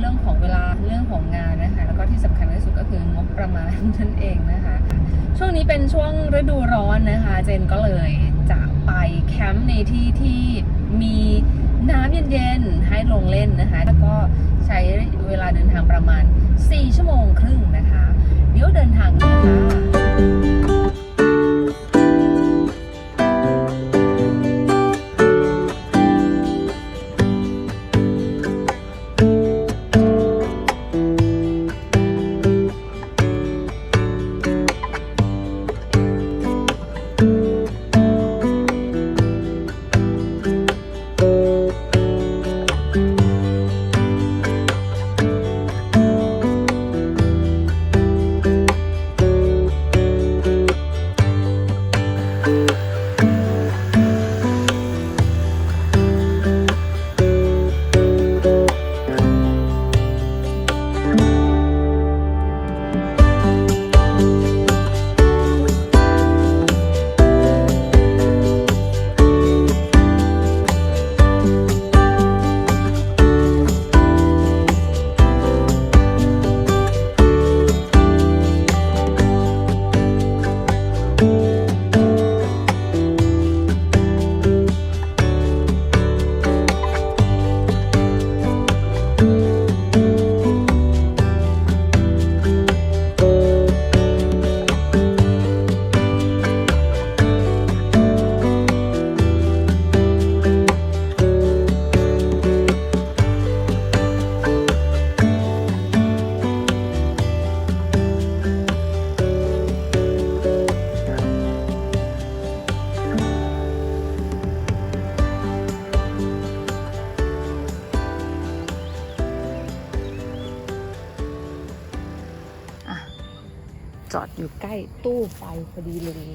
เรื่องของเวลาเรื่องของงานนะคะแล้วก็ที่สำคัญที่สุดก็คืองบประมาณนั่นเองนะคะ ช่วงนี้เป็นช่วงฤดูร้อนนะคะ เจนก็เลยจะไปแคมป์ในที่ที่มีน้ำเย็นๆให้ลงเล่นนะคะ แล้วก็ใช้เวลาเดินทางประมาณ 4 ชั่วโมงครึ่งนะคะ เดี๋ยวเดินทางกันค่ะ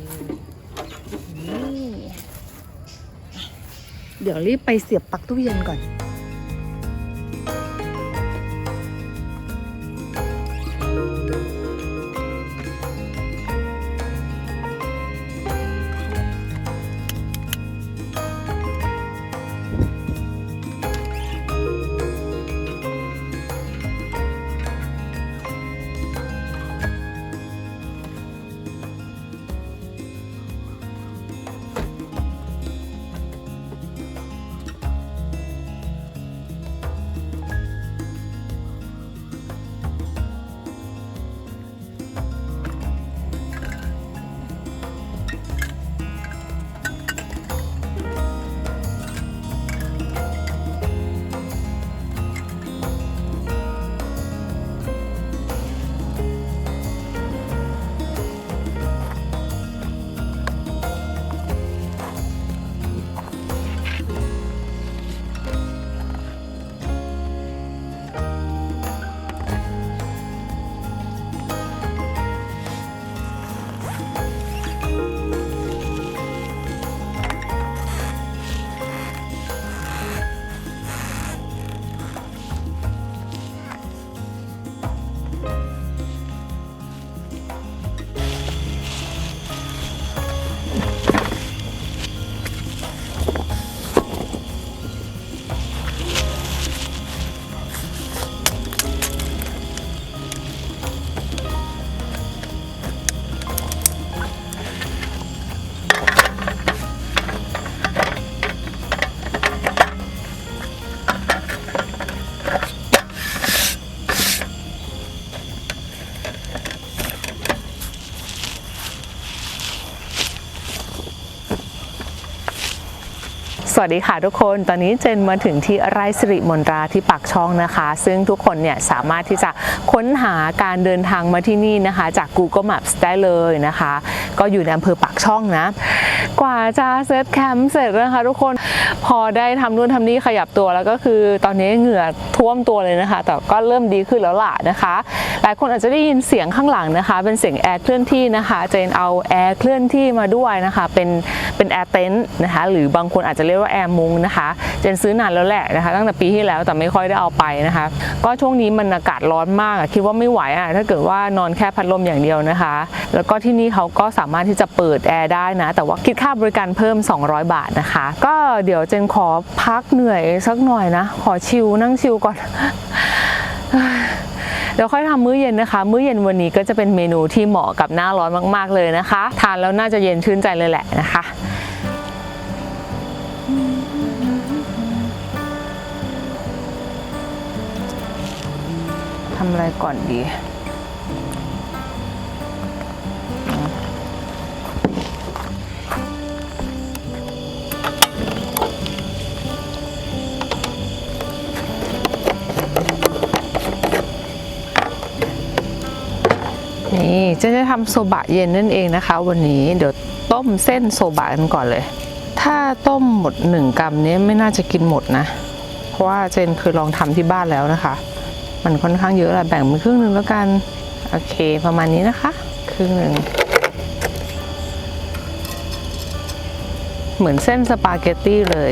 นี่ เดี๋ยวรีบไปเสียบปลั๊กตู้เย็นก่อน วัสดีค่ะทุกคนตอนนี้เจนมาถึงที่ไร่สิริมนตราที่ปากช่องนะคะ ซึ่งทุกคนเนี่ยสามารถที่จะค้นหาการเดินทางมาที่นี่นะคะ จาก Google Maps ได้เลยนะคะ ก็อยู่ในอำเภอปากช่องนะกว่าจะเซตแคมป์เสร็จนะคะทุกคนพอได้ทำนู่นทำนี่ขยับตัวแล้วก็คือตอนนี้เหงื่อท่วมตัวเลยนะคะ แต่ก็เริ่มดีขึ้นแล้วล่ะนะคะ หลายคนอาจจะได้ยินเสียงข้างหลังนะคะ เป็นเสียงแอร์เคลื่อนที่นะคะเจนเอาแอร์เคลื่อนที่มาด้วยนะคะเป็นเป็นแอร์เต็นท์นะคะหรือบางคนอาจจะเรียกว่าแอร์มุงนะคะเจนซื้อนานแล้วแหละนะคะตั้งแต่ปีที่แล้วแต่ไม่ค่อยได้เอาไปนะคะ ก็ช่วงนี้มันอากาศร้อนมากคิดว่าไม่ไหวอะถ้าเกิดว่านอนแค่พัดลมอย่างเดียวนะคะ แล้วก็ที่นี่เขาก็สามารถที่จะเปิดแอร์ได้นะแต่ว่าคิดค่าบริการเพิ่ม 200 บาทนะคะ ก็เดี๋ยวเจนขอพักเหนื่อยสักหน่อยนะ ขอชิลนั่งชิลก่อนเดี๋ยวค่อยทำมื้อเย็นนะคะ มื้อเย็นวันนี้ก็จะเป็นเมนูที่เหมาะกับหน้าร้อนมาก ๆ เลยนะคะ ทานแล้วน่าจะเย็นชื่นใจเลยแหละนะคะทำอะไรก่อนดี นี่เจะจะทำโซบะเย็นนั่นเองนะคะ วันนี้เดี๋ยวต้มเส้นโซบะกันก่อนเลย ถ้าต้มหมดหนึ่งกรัมนี้ไม่น่าจะกินหมดนะ เพราะว่าเจนเคยลองทำที่บ้านแล้วนะคะ มันค่อนข้างเยอะแหละแบ่งเป็นครึ่งหนึ่งแล้วกัน โอเคประมาณนี้นะคะ ครึ่งหนึ่งเหมือนเส้นสปาเกตตี้เลย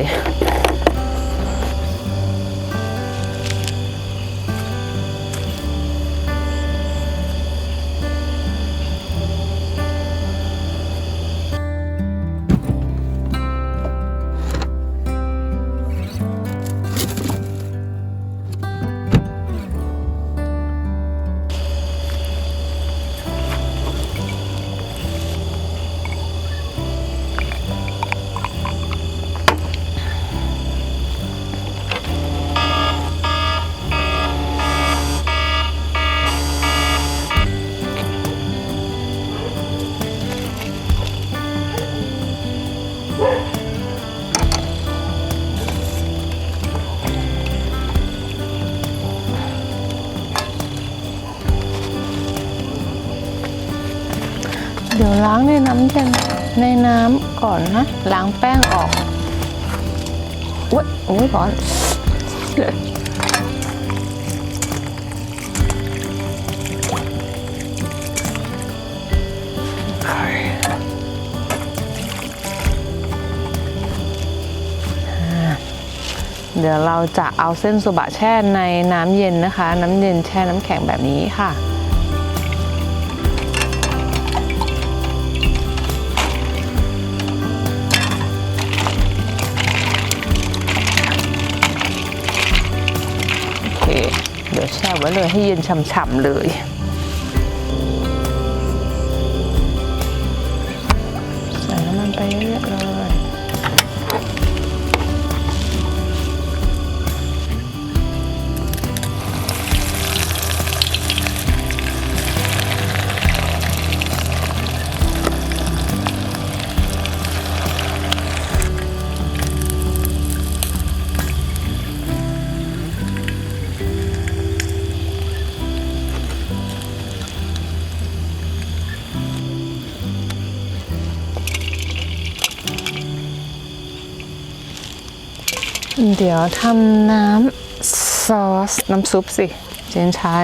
ลงในน้ำเย็นในน้ำก่อนนะล้างแป้งออกอุ้ยอุ้ยร้อนเดี๋ยวเราจะเอาเส้นโซบะแช่ในน้ำเย็นนะคะ น้ำเย็นแช่น้ำแข็งแบบนี้ค่ะ ไว้เลยให้เย็นฉ่ำๆเลยใส่น้ำมันไปเเดี๋ยวทำน้ำซอสน้ำซุปสิ เจนใช้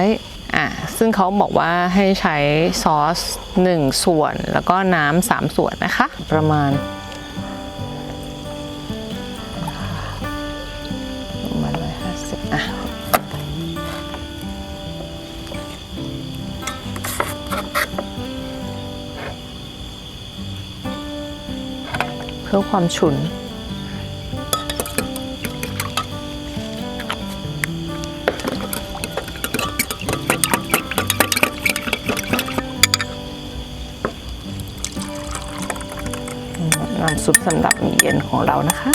อะซึ่งเขาบอกว่าให้ใช้ซอส 1 ส่วน แล้วก็น้ำสามส่วนนะคะ ประมาณประมาณร้อยห้าสิบอะเพื่อความฉุน ซุปสำหรับมื้อเย็นของเรานะคะ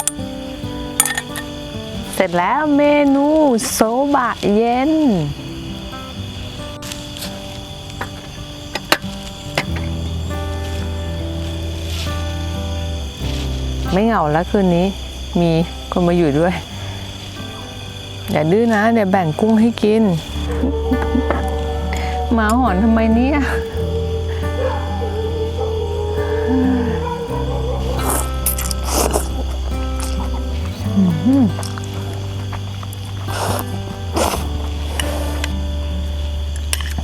เสร็จแล้วเมนูโซบะเย็นไม่เหงาแล้วคืนนี้มีคนมาอยู่ด้วย อย่าดื้อนะเดี๋ยวแบ่งกุ้งให้กิน มาหอนทำไมเนี่ย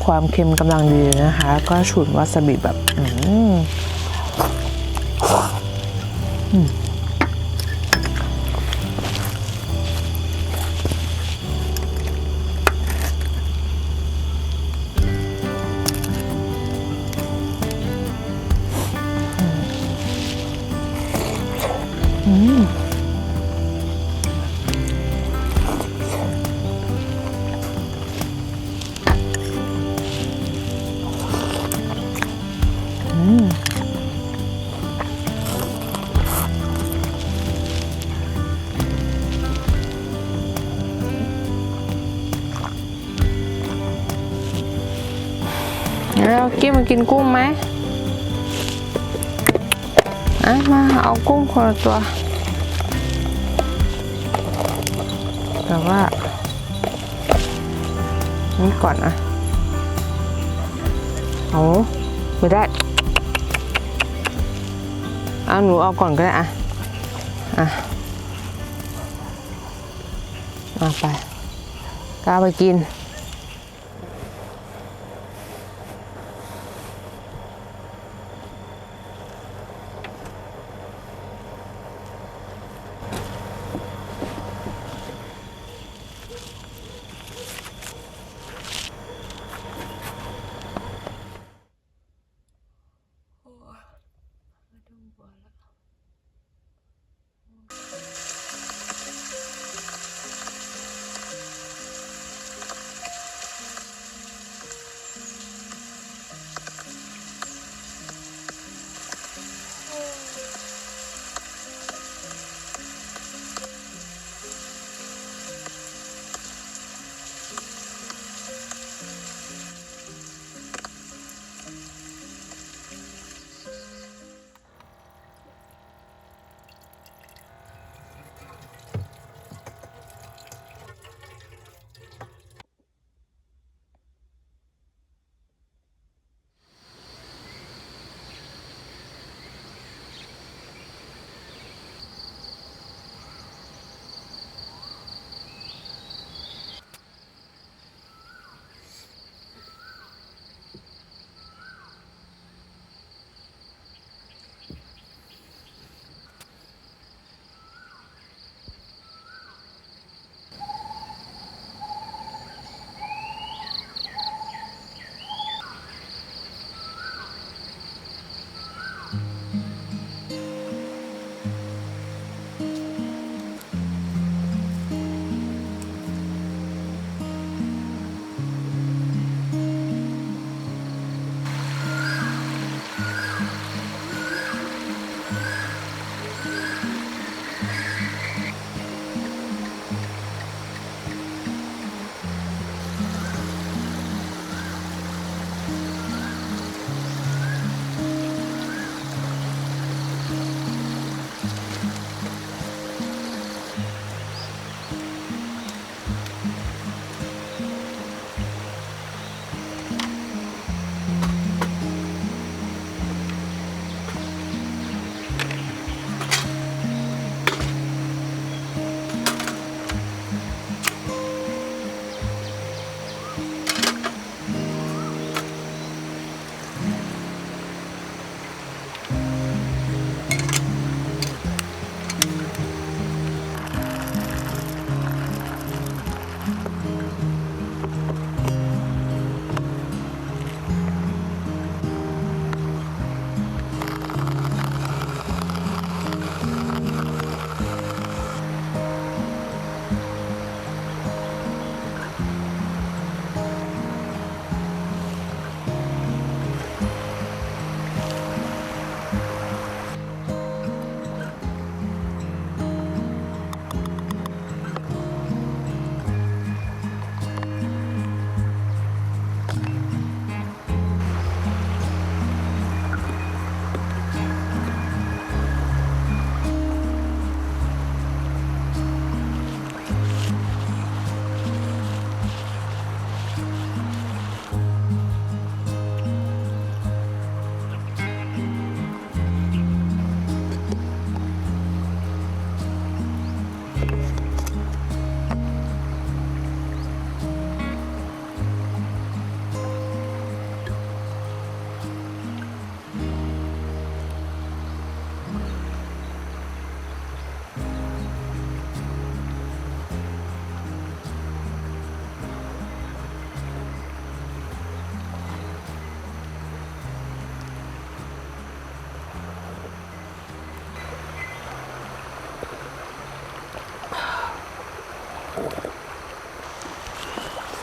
ความเค็มกำลังดีนะคะ ก็ฉุนวาซาบิแบบ อืม กี้มากินกุ้งไหมอะมาเอากุ้งคนละตัว แต่ว่า นี่ก่อนนะเอาไม่ได้ เอาหนูเอาก่อนก็ได้อะ อะมาไปก้าไปกิน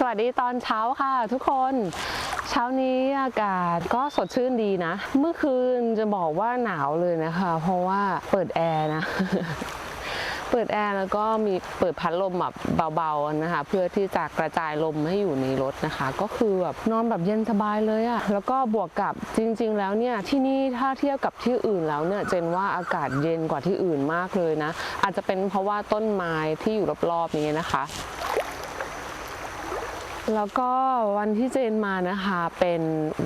วัสดีตอนเช้าค่ะทุกคน เช้านี้อากาศก็สดชื่นดีนะ เมื่อคืนจะบอกว่าหนาวเลยนะคะ เพราะว่าเปิดแอร์นะ เปิดแอร์แล้วก็มีเปิดพัดลมแบบเบาๆนะคะ เพื่อที่จะกระจายลมให้อยู่ในรถนะคะ ก็คือแบบนอนแบบเย็นสบายเลยอะแล้วก็บวกกับจริง ๆ แล้วเนี่ยที่นี่ถ้าเทียบกับที่อื่นแล้วเนี่ยเจนว่าอากาศเย็นกว่าที่อื่นมากเลยนะ อาจจะเป็นเพราะว่าต้นไม้ที่อยู่รอบๆนี้นะคะ แล้วก็วันที่เจนมานะคะเป็น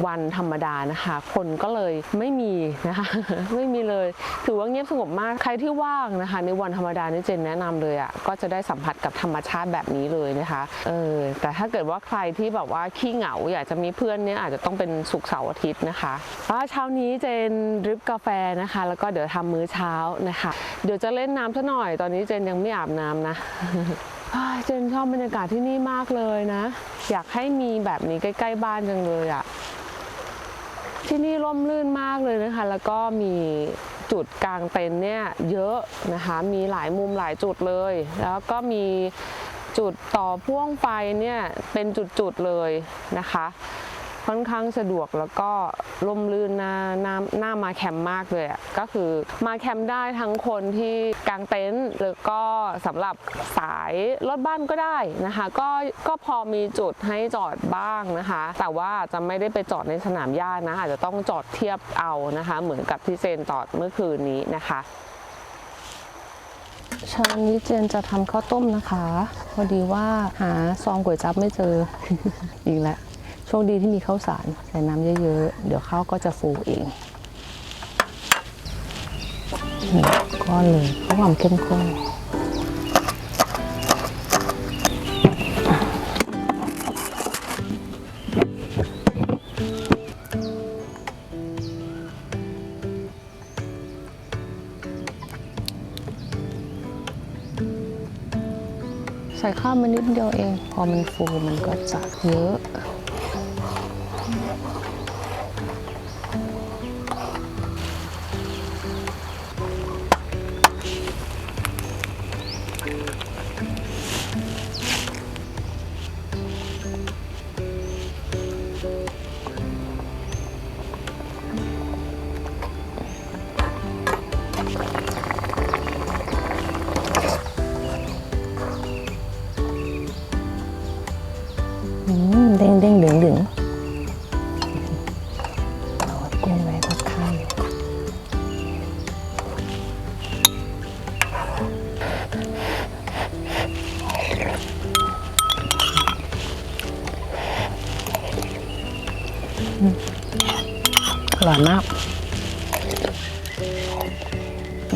วันธรรมดานะคะ คนก็เลยไม่มีนะคะไม่มีเลย ถือว่าเงียบสงบมากใครที่ว่างนะคะ ในวันธรรมดานี่เจนแนะนำเลยอะ่ะก็จะได้สัมผัสกับธรรมชาติแบบนี้เลยนะคะเออแต่ถ้าเกิดว่าใครที่แบบว่าขี้เหงาอยากจะมีเพื่อนเนี่ยอาจจะต้องเป็นสุกเสาร์อาทิตย์นะคะแล้วเช้านี้เจนดริปกาแฟนะคะ แล้วก็เดี๋ยวทำมื้อเช้านะคะ เดี๋ยวจะเล่นน้ำซะหน่อยตอนนี้เจนยังไม่อาบน้ำนะ เจนชอบบรรยากาศที่นี่มากเลยนะ อยากให้มีแบบนี้ใกล้ ๆ บ้านจังเลยอะที่นี่ร่มรื่นมากเลยนะคะ แล้วก็มีจุดกลางเต็นท์เนี่ยเยอะนะคะ มีหลายมุมหลายจุดเลย แล้วก็มีจุดต่อพ่วงไฟเนี่ยเป็นจุดๆเลยนะคะ ค่อนข้างสะดวกแล้วก็ร่มรื่นน่าน่าน่ามาแคมป์มากเลยอะก็คือมาแคมป์ได้ทั้งคนที่กางเต็นท์แล้วก็สำหรับสายรถบ้านก็ได้นะคะ ก็ก็พอมีจุดให้จอดบ้างนะคะ แต่ว่าจะไม่ได้ไปจอดในสนามหญ้านะอาจจะต้องจอดเทียบเอานะคะ เหมือนกับที่เจนจอดเมื่อคืนนี้นะคะเช้านี้เจนจะทำข้าวต้มนะคะ พอดีว่าหาซองก๋วยจั๊บไม่เจอ อีกแล้ว โชคดีที่มีข้าวสารใส่น้ำเยอะๆ เดี๋ยวข้าวก็จะฟูเองก้อนเลยเพราะความเข้มข้นใส่ข้าวมานิดเดียวเอง พอมันฟูมันก็จะเยอะ อยมาก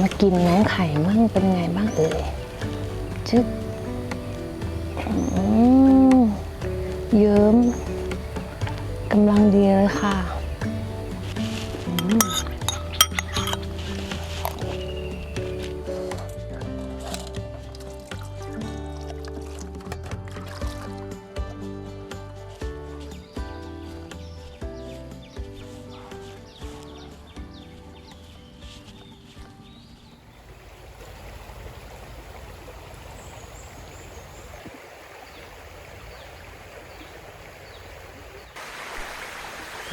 มากินน้องไข่มั่งเป็นไงบ้างเอ่ยชึบอืมเยิ้มกำลังดีเลยค่ะ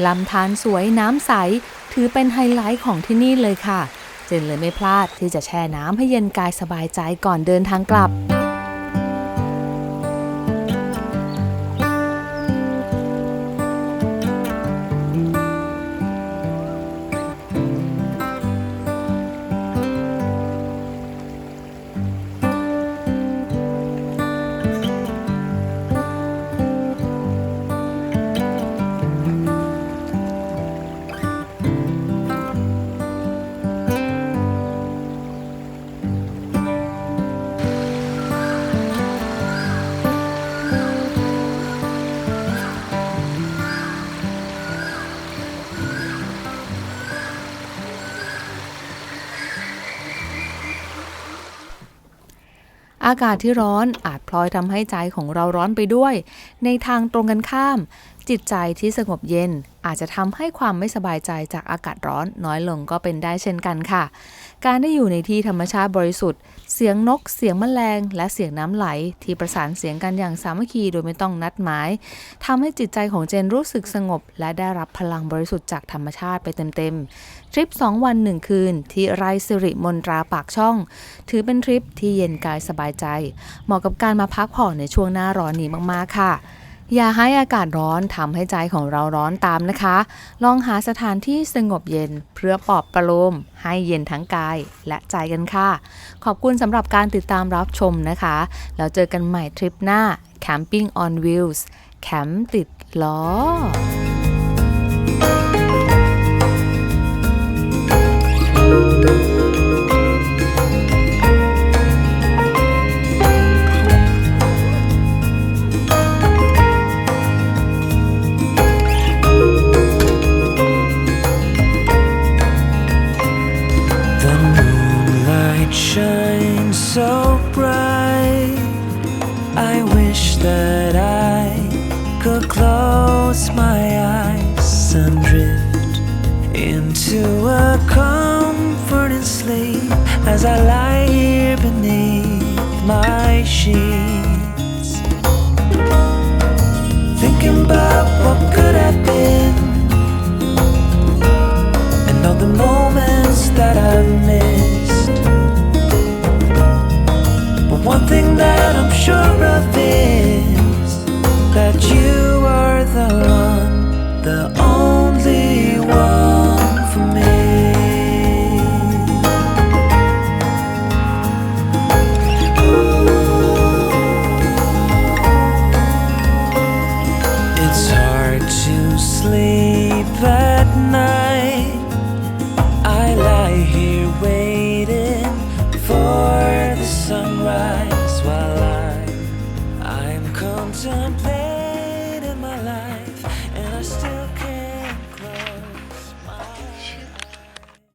ลำธารสวยน้ำใส ถือเป็นไฮไลท์ของที่นี่เลยค่ะเจนเลยไม่พลาดที่จะแช่น้ำให้เย็นกายสบายใจก่อนเดินทางกลับ อากาศที่ร้อนอาจพลอยทำให้ใจของเราร้อนไปด้วย ในทางตรงกันข้าม จิตใจที่สงบเย็น อาจจะทำให้ความไม่สบายใจจากอากาศร้อนน้อยลงก็เป็นได้เช่นกันค่ะ การได้อยู่ในที่ธรรมชาติบริสุทธิ์ เสียงนก เสียงแมลง และเสียงน้ำไหล ที่ประสานเสียงกันอย่างสามัคคีโดยไม่ต้องนัดหมายทำให้จิตใจของเจนรู้สึกสงบ และได้รับพลังบริสุทธิ์จากธรรมชาติไปเต็มๆ ทริป 2 วัน 1 คืน ที่ไร่สิริมนตราปากช่อง ถือเป็นทริปที่เย็นกายสบายใจ เหมาะกับการมาพักผ่อนในช่วงหน้าร้อนนี้มากๆค่ะ อย่าให้อากาศร้อนทำให้ใจของเราร้อนตามนะคะ ลองหาสถานที่สงบเย็นเพื่อปลอบประโลมให้เย็นทั้งกายและใจกันค่ะ ขอบคุณสำหรับการติดตามรับชมนะคะ แล้วเจอกันใหม่ทริปหน้า Camping on Wheels แคมป์ติดล้อ